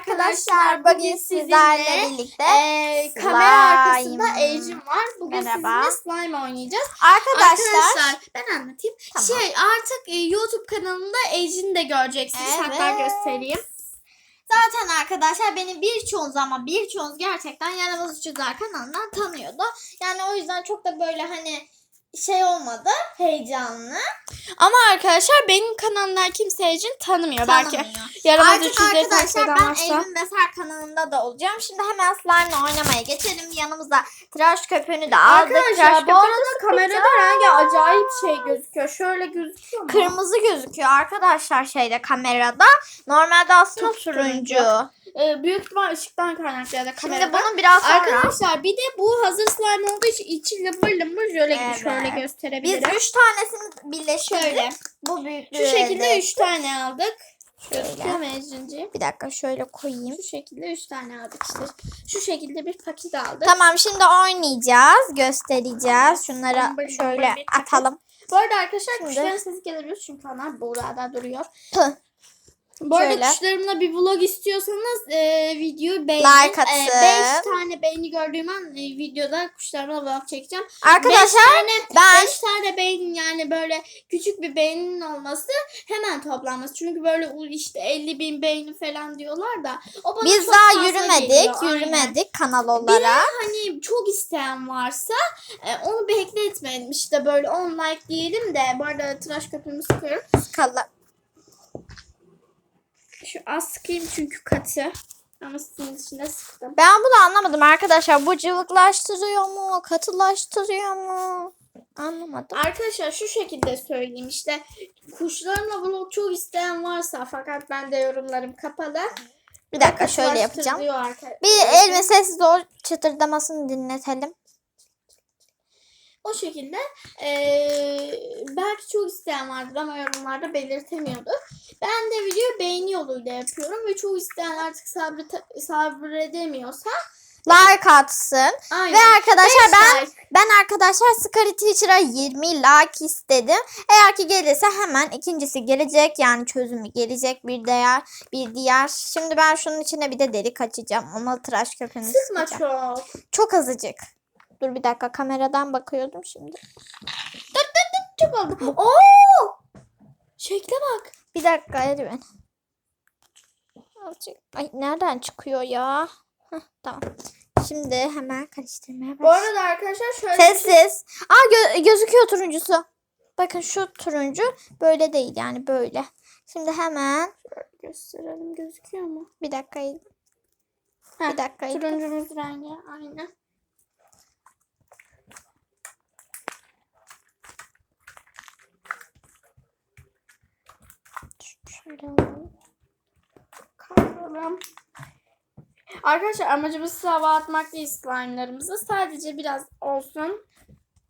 arkadaşlar bugün sizlerle birlikte slime. kamera arkasında Ecim var. Bugün Merhaba. sizinle slime oynayacağız. arkadaşlar, ben anlatayım. Tamam. Şey artık e, YouTube kanalında Ecim'i de göreceksiniz. Hatta Evet. göstereyim. Zaten arkadaşlar beni birçoğunuz ama birçoğunuz gerçekten Yaramaz Çizer kanalından tanıyordu. Yani o yüzden çok da böyle hani şey olmadı heyecanlı. Ama arkadaşlar benim kanalımdan kimse Ecin tanımıyor. Belki Tanımıyor. yaramaz Artık arkadaşlar ben varsa. Evin Vefer kanalında da olacağım. Şimdi hemen slime'la oynamaya geçelim. Yanımızda tıraş köpüğünü de aldık. Arkadaşlar bu arada kamerada rengi acayip şey gözüküyor. Şöyle gözüküyor mu? kırmızı gözüküyor arkadaşlar şeyde kamerada. Normalde aslında Turuncu. Ee, büyük ihtimal ışıktan kaynaklı ya da Şimdi kameradan. bunu biraz sonra Arkadaşlar bir de bu hazır slime olduğu için içi lımbır lımbır şöyle, Evet. şöyle biz gösterebilirim. üç tanesini birleştirdik. Şöyle. Bu büyüklüğü Şu şekilde elde 3 tane aldık. Şöyle. Bir dakika şöyle koyayım. Şu şekilde 3 tane aldık işte. Şu şekilde bir paket aldık. Tamam şimdi oynayacağız. Göstereceğiz. Şunları lımbır şöyle paket. atalım. Bu arada arkadaşlar Şimdi- kuşların sesi gelebilir çünkü onlar burada duruyor. Tüh. Bu arada Şöyle. kuşlarımla bir vlog istiyorsanız e, videoyu beğenin. Like atın. 5 tane beğeni gördüğüm an e, videoda kuşlarımla vlog çekeceğim. Arkadaşlar 5 tane, ben beş tane beğenin yani böyle küçük bir beğeninin olması hemen toplanması. Çünkü böyle işte 50 bin beğeni falan diyorlar da. O bana biz çok daha yürümedik. geliyor, aynen. Yürümedik kanal olarak. Hani çok isteyen varsa e, onu bekletmeyelim. İşte böyle 10 like diyelim de bu arada tıraş köpüğümü sıkıyorum. Kala- az sıkayım çünkü katı. Ama sizin de sıktım. Ben bunu anlamadım arkadaşlar. Bu cıvıklaştırıyor mu? Katılaştırıyor mu? Anlamadım. Arkadaşlar şu şekilde söyleyeyim işte kuşlarımla vlog çok isteyen varsa fakat ben de yorumlarım kapalı. Bir dakika şöyle yapacağım. Bir elimi sessiz o çıtırdamasını dinletelim. O şekilde eee, belki çok isteyen vardır ama yorumlarda belirtemiyordu. Ben de videoyu beğeni yoluyla yapıyorum ve çok isteyen artık sabret sabredemiyorsa Like atsın. aynen. Ve arkadaşlar Beş ben like. ben arkadaşlar Scary Teacher'a 20 like istedim. Eğer ki gelirse hemen ikincisi gelecek. Yani çözümü gelecek bir diğer bir diğer. Şimdi ben şunun içine bir de delik açacağım. Ama tıraş köpüğünü Sıkma çok. Çok azıcık. Dur bir dakika kameradan bakıyordum şimdi. Çok oldu. Oo! Şekle bak. Bir dakika Elvin. Azıcık. Ay nereden çıkıyor ya? Heh, tamam. Şimdi hemen karıştırmaya Bu başlayalım. arada arkadaşlar şöyle Sessiz. Aa gö- gözüküyor turuncusu. Bakın şu turuncu böyle değil yani böyle. Şimdi hemen gösterelim gözüküyor mu? bir dakika bir dakika Turuncumuz rengi aynı. Şöyle alalım. Kaldıralım. Arkadaşlar amacımız size hava atmak değil slime'larımızı. Sadece biraz olsun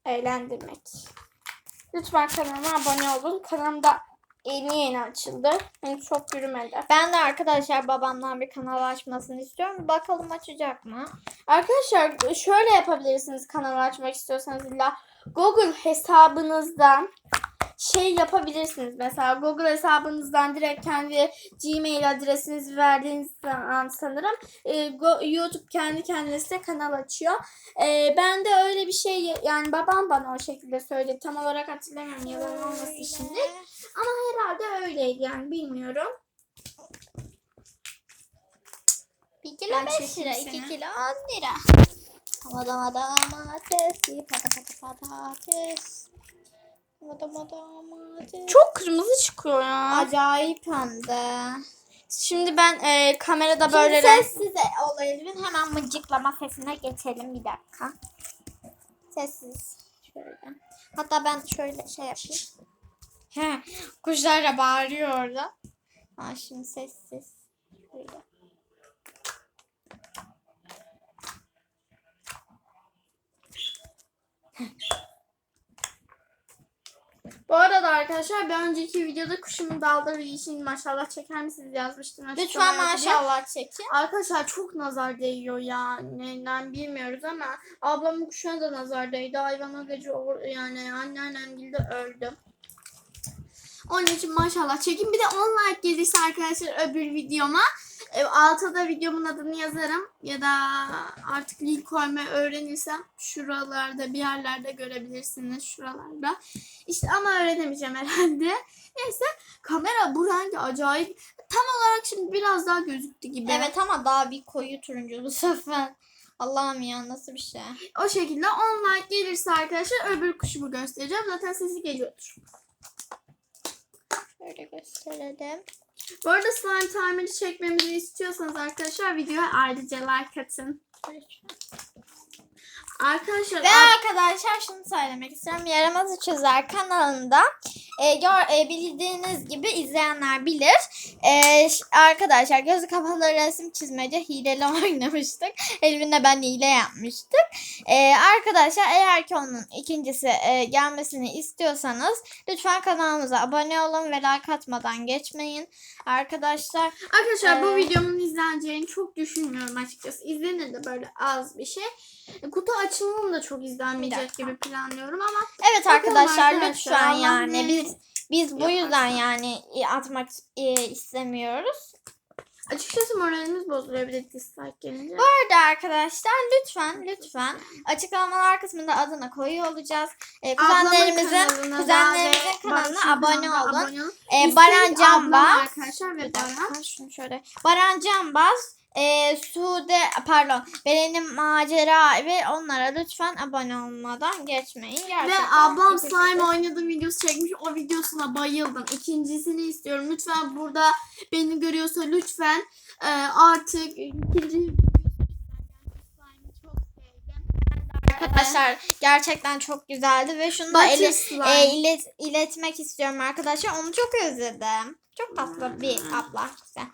eğlendirmek. Lütfen kanalıma abone olun. Kanalımda yeni yeni açıldı. Yani çok yürümedi. Ben de arkadaşlar babamdan bir kanal açmasını istiyorum. Bakalım açacak mı? Arkadaşlar şöyle yapabilirsiniz kanalı açmak istiyorsanız illa Google hesabınızdan şey yapabilirsiniz. Mesela Google hesabınızdan direkt kendi Gmail adresinizi verdiğiniz zaman sanırım e, Go- YouTube kendi kendine size kanal açıyor. E, ben de öyle bir şey yani babam bana o şekilde söyledi. Tam olarak hatırlamıyorum yalan olmasın şimdi. Ama herhalde öyleydi yani bilmiyorum. Bir kilo Ben 5 çekeyim lira, seni. 2 kilo 10 lira. Havada domates, pata pata patates. Çok kırmızı çıkıyor ya. acayip hem de. Şimdi ben e, kamerada Şimdi böyle sessiz olayım. Hemen mıncıklama sesine geçelim bir dakika. Sessiz. Şöyle. Hatta ben şöyle şey yapayım. He, kuşlar da bağırıyor orada. Ha şimdi sessiz. Şöyle. Bu arada arkadaşlar bir önceki videoda kuşumun dalları için maşallah çeker misiniz yazmıştım. Lütfen maşallah çekin. Arkadaşlar çok nazar değiyor ya. Neden bilmiyoruz ama ablamın kuşuna da nazar değdi. Hayvan o gece yani anneannem gibi öldü. Onun için maşallah çekin. Bir de 10 like gelirse arkadaşlar öbür videoma alta da videomun adını yazarım. Ya da artık link koymayı öğrenirsem şuralarda bir yerlerde görebilirsiniz. Şuralarda. İşte ama öğrenemeyeceğim herhalde. Neyse kamera bu rengi acayip. Tam olarak şimdi biraz daha gözüktü gibi. Evet ama daha bir koyu turuncu bu sefer. Allah'ım ya nasıl bir şey. O şekilde 10 like gelirse arkadaşlar öbür kuşumu göstereceğim. Zaten sesi geliyordur. Şöyle gösterelim. Bu arada slime timer'ı çekmemizi istiyorsanız arkadaşlar videoya ayrıca like atın. Arkadaşlar Ve ar- arkadaşlar şunu söylemek istiyorum. Yaramazı Çözer kanalında e, gör, e, bildiğiniz gibi izleyenler bilir. E, ş- arkadaşlar gözü kapalı resim çizmece hileli oynamıştık. Elvin'le ben hile yapmıştık. E, arkadaşlar eğer ki onun ikincisi e, gelmesini istiyorsanız lütfen kanalımıza abone olun ve like atmadan geçmeyin. Arkadaşlar arkadaşlar bu Ee, videomun izleneceğini çok düşünmüyorum açıkçası. İzlenir de böyle az bir şey. E, Kutu açılımım da çok izlenmeyecek gibi planlıyorum ama Evet arkadaşlar arkadaşlar, lütfen yani biz biz bu yüzden yani e, atmak e, istemiyoruz. açıkçası moralimiz bozuluyor bir de dislike gelince. Bu arada arkadaşlar lütfen lütfen açıklamalar kısmında adını koyuyor olacağız. E, Ablamın kuzenlerimizin kuzenlerimizin kanalına abone olun. abone olun. E, Üstelik Baran Canbaz arkadaşlar ve Baran. şunu şöyle. Baran Canbaz, e, Sude pardon Beren'in macera ve onlara lütfen abone olmadan geçmeyin. Ve Gerçekten ablam ikisi de- slime oynadığım videosu çekmiş. O videosuna bayıldım. İkincisini istiyorum. Lütfen burada beni görüyorsa lütfen e, artık ikinci videosu slime'ı çok sevdim. Arkadaşlar gerçekten çok güzeldi ve şunu da ele- slime. e, ilet- iletmek istiyorum arkadaşlar. Onu çok özledim. Çok tatlı bir abla. Güzel.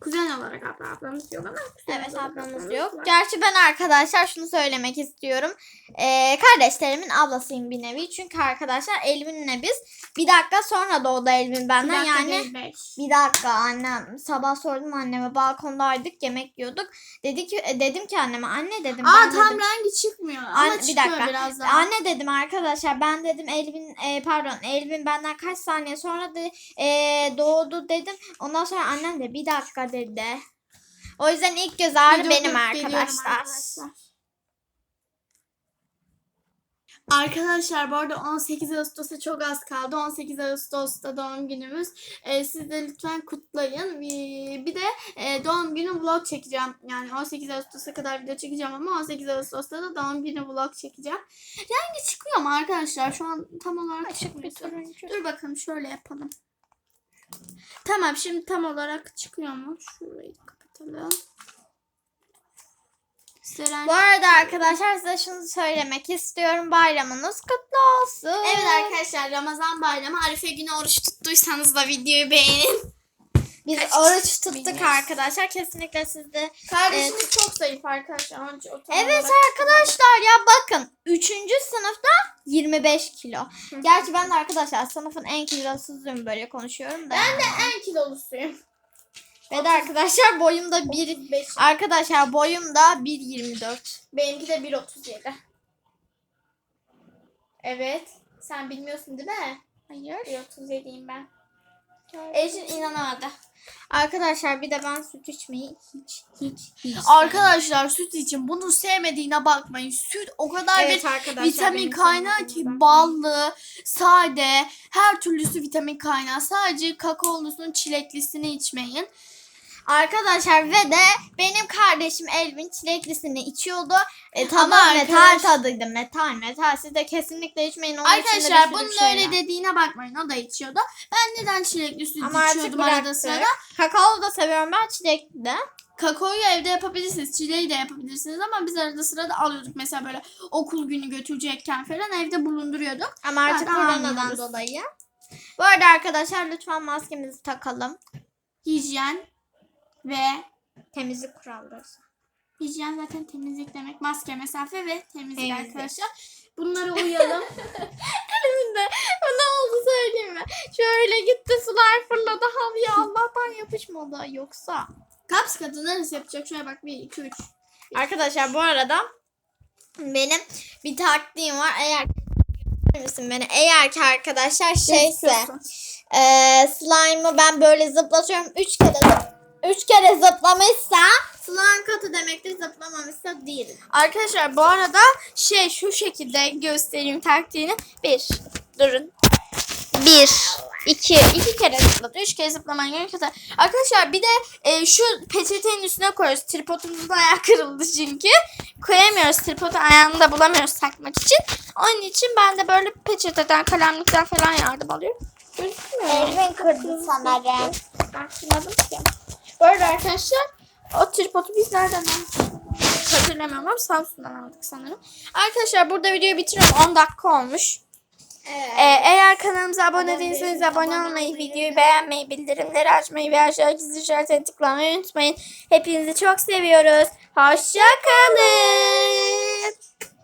Kuzen olarak abla ablamız yok ama. kuzen Evet olarak ablamız yok. var. Gerçi ben arkadaşlar şunu söylemek istiyorum. Ee, kardeşlerimin ablasıyım bir nevi. Çünkü arkadaşlar Elvin'le biz bir dakika sonra doğdu Elvin Bir benden. dakika Yani değil, beş. bir dakika annem sabah sordum anneme balkondaydık yemek yiyorduk. Dedi ki e, dedim ki anneme anne dedim Aa ben tam dedim, rengi çıkmıyor ama Anne, bir çıkıyor dakika. biraz daha. Anne dedim arkadaşlar ben dedim Elvin e, pardon Elvin benden kaç saniye sonra de, e, doğdu dedim. Ondan sonra annem de bir dakika dedi. O yüzden ilk göz ağrı Video benim arkadaşlar. arkadaşlar. Arkadaşlar bu arada 18 Ağustos'a çok az kaldı. 18 Ağustos'ta doğum günümüz. Ee, siz de lütfen kutlayın. Ee, Bir de e, doğum günü vlog çekeceğim. Yani 18 Ağustos'a kadar video çekeceğim ama 18 Ağustos'ta da doğum günü vlog çekeceğim. Rengi çıkıyor ama arkadaşlar şu an tam olarak Açık bir turuncu. Dur bakalım şöyle yapalım. Tamam şimdi tam olarak çıkıyor mu? Şurayı kapatalım. Seren Bu arada arkadaşlar size şunu söylemek istiyorum. Bayramınız kutlu olsun. Evet arkadaşlar Ramazan bayramı Arife günü oruç tuttuysanız da videoyu beğenin. Biz Kaç oruç tuttuk bilmiyoruz. arkadaşlar. Kesinlikle siz de. Kardeşiniz çok zayıf arkadaşlar. Onun için Evet arkadaşlar ya bakın. 3. sınıfta 25 kilo. Gerçi ben de arkadaşlar sınıfın en kilosuzuyum böyle konuşuyorum da. Ben de en kilolusuyum. Ve de arkadaşlar boyum da 1 5. Arkadaşlar boyum da 1.24. Benimki de 1.37. Evet. Sen bilmiyorsun değil mi? Hayır. 1.37'yim ben. Ecin inanamadı. Arkadaşlar bir de ben süt içmeyi hiç hiç hiç Arkadaşlar süt için bunu sevmediğine bakmayın. Süt o kadar Evet bir vitamin kaynağı ki ballı, sade, her türlüsü vitamin kaynağı. Sadece kakaolusunun çileklisini içmeyin. Arkadaşlar ve de benim kardeşim Elvin çileklisini içiyordu. E, tadı Ama metal arkadaş- tadıydı. Metal metal. Siz de kesinlikle içmeyin. Onun Arkadaşlar bunun şey öyle var. dediğine bakmayın. O da içiyordu. Ben neden çilekli süt Ama içiyordum arada sırada? Kakao da seviyorum ben çilekli de. Kakaoyu evde yapabilirsiniz. Çileği de yapabilirsiniz ama biz arada sırada alıyorduk. Mesela böyle okul günü götürecekken falan evde bulunduruyorduk. Ama artık koronadan dolayı. Bu arada arkadaşlar lütfen maskemizi takalım. Hijyen ve Temizlik kuralları. hijyen zaten temizlik demek. Maske, mesafe ve temizlik, Temizlik. arkadaşlar. Bunlara uyalım. Elimde ne oldu söyleyeyim mi? Şöyle gitti sular fırladı havaya Allah'tan yapışmadı yoksa. Kaps kadın neresi yapacak? Şuraya bak. 1, 2, 3. Arkadaşlar bu arada benim bir taktiğim var. Eğer misin beni? Eğer ki arkadaşlar şeyse e, slime'ı ben böyle zıplatıyorum. Üç kere üç kere zıplamışsa slime katı demektir zıplamamışsa değil. Arkadaşlar bu arada şey şu şekilde göstereyim taktiğini. Bir. Durun. Bir. iki, iki kere zıpladı. Üç kere zıplaman gerekiyor. Arkadaşlar bir de e, şu peçetenin üstüne koyuyoruz. Tripodumuzun ayağı kırıldı çünkü. Koyamıyoruz. Tripodu ayağını da bulamıyoruz takmak için. Onun için ben de böyle peçeteden, kalemlikten falan yardım alıyorum. Gözükmüyor. Elvin kırdı sanırım. Ben kırmadım ki. Arada arkadaşlar o tripodu biz nereden aldık? Hatırlamıyorum ama Samsun'dan aldık sanırım. Arkadaşlar burada videoyu bitiriyorum. 10 dakika olmuş. Ee, eğer kanalımıza abone değilseniz abone olmayı, videoyu beğenmeyi, bildirimleri açmayı ve aşağı gizli işaretine tıklamayı unutmayın. Hepinizi çok seviyoruz. Hoşçakalın.